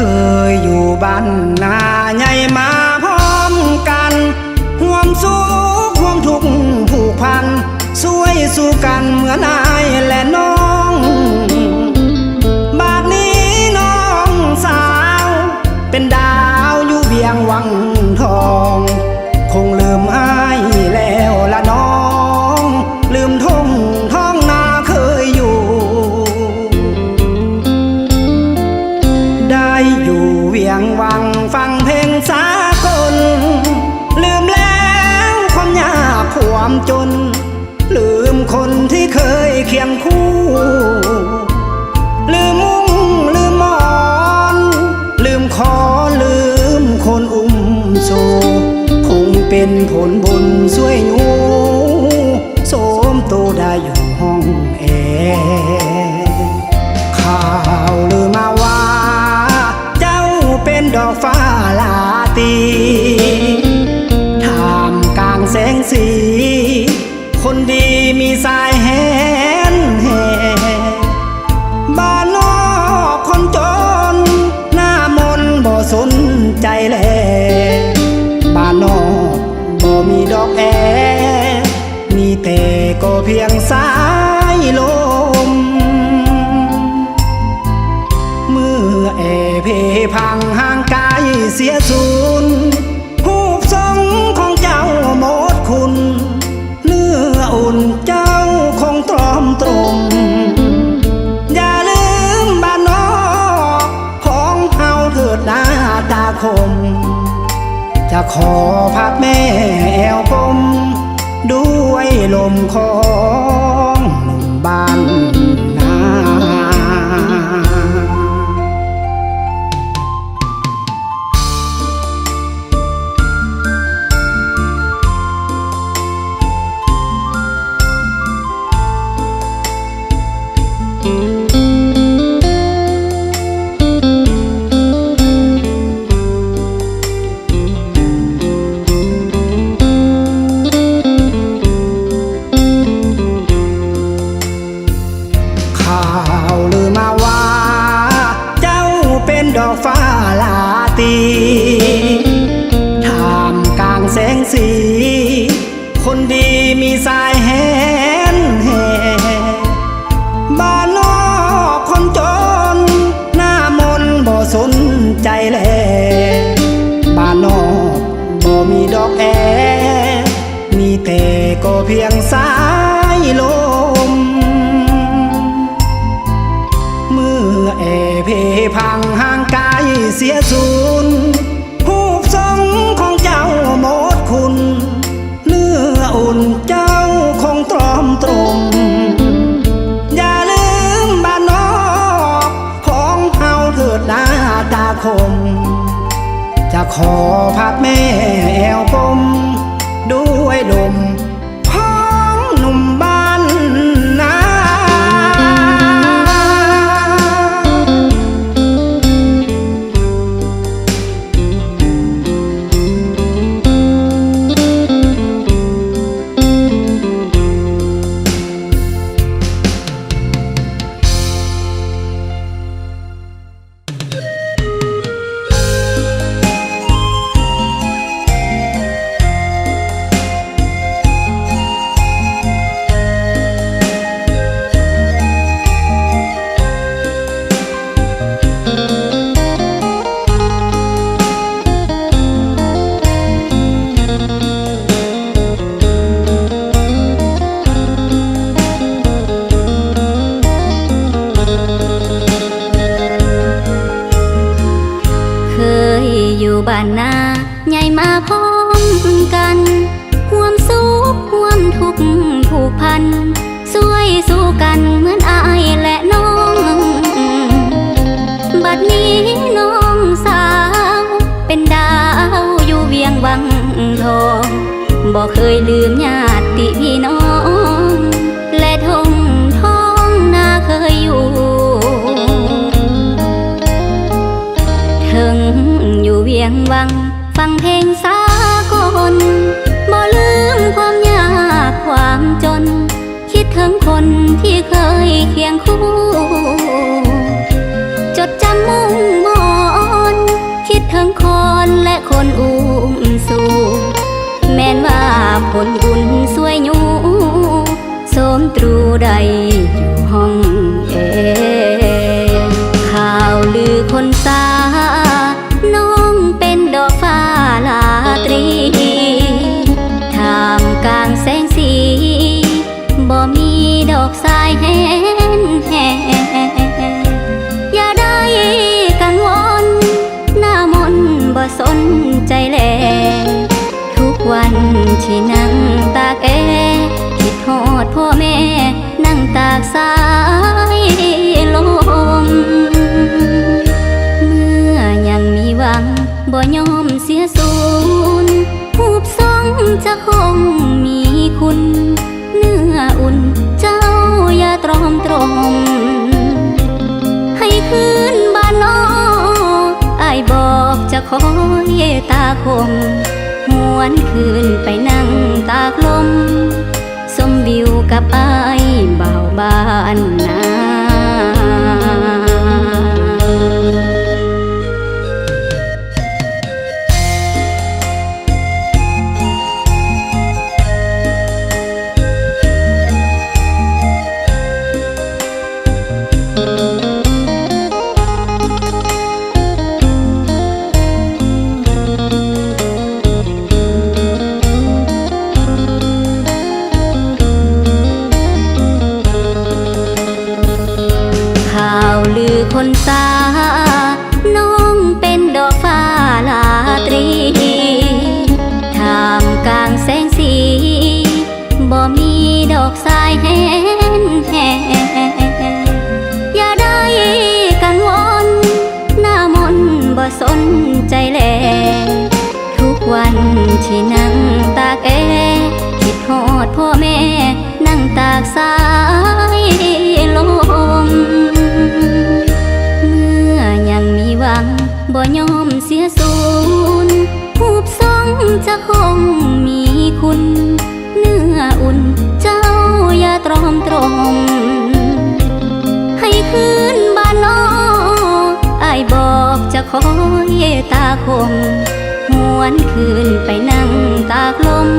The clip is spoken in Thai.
คยอยู่บ้านนาใหญ่มาพร้อมกันห่วมสุขห่วมทุกข์ผูกพันช่วยสู้กันเหมือนอายและน้อง บาดนี้น้องสาวเป็นดาว งวังฟังเพลงสากล ลืมแล้วความยากความจน ลืมคนที่เคยเคียงคู่ ลืมมุ้งลืมมอน ลืมคอลืมคนอุ้มโซคงเป็นผลบุญช่วยหนู ลาตีท่ามกลางแสงสี คนดีมีสายแหนแห่บ้านนอกคนจน หน้ามนบ่สนใจแลบ้านนอกบ่มีดอกแอ มีแต่ก็เพียงสายลม เสียสูญหูปทรงของเจ้าหมดคุณ เนื้ออุ่นเจ้าคงตรอมตรมอย่าลืมบ้านนอกของเฮาเถิดนาตาคม จะขอพักแม่แอวกลมด้วยลมขอ เพียงสายลม เมื่อแอเพพังห่างไกายเสียสูญหูปทรงของเจ้าหมดคุณ เนื้ออุ่นเจ้าคงตรอมตรม อย่าลืมบ้านนอกของเฮาเถิดนาตาคม จะขอพักแม่แอวกลมด้วยลม ใหญ่มาพร้อมกันห่วมสุขห่วมทุกข์ผูกพันช่วยสู้กันเหมือนอายและน้อง บัดนี้น้องสาว เป็นดาวอยู่เวียงวังทองบอกเคยลืมญาติพี่น้อง และทงท้องนาเคยอยู่ถึงอยู่เวียงวัง ฟังเพลงสากลบ่ลืมความยากความจน คิดถึงคนที่เคยเคียงคู่ จดจำมุ่งมอนคิดถึงคนและคนอุ้มสูแม้นว่าผลบุญสวยอยู่โสมตรูใดอยู่ห้อง บอกจะคอยตาคมหวนคืนไปนั่งตากลม สมวิวกับอายเบาบ้านนา บ่สนใจแล ทุกวันที่นั่งตากแอคิดฮอดพ่อแม่ นั่งตากสายลม เมื่อยังมีหวังบ่ยอมเสียสูญผูบสองจะคงมีคุณ เนื้ออุ่นเจ้าอย่าตรอมตรมให้คืน บอกจะคอยตาคมหวนคืนไปนั่งตากลม